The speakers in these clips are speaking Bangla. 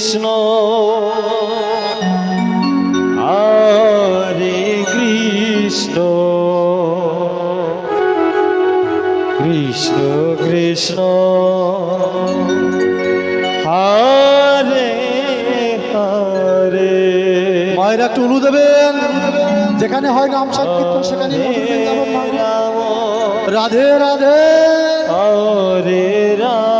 কৃষ্ণ। হরে কৃষ্ণ। কৃষ্ণ কৃষ্ণ। হরে হরে। মায়েরা একটু উলু দেবেন। যেখানে হয় নাম সংকীর্তন সেখানে রাধে রাধে। হরে রাম।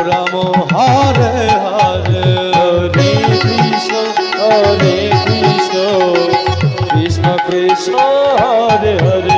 রাম রাম হরে হরে হরে কৃষ্ণ হরে কৃষ্ণ কৃষ্ণ কৃষ্ণ হরে হরে হরে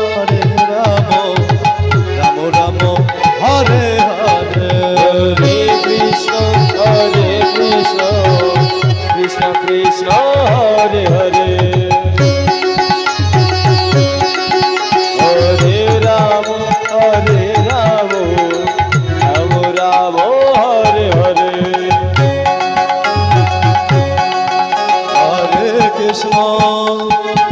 Krishna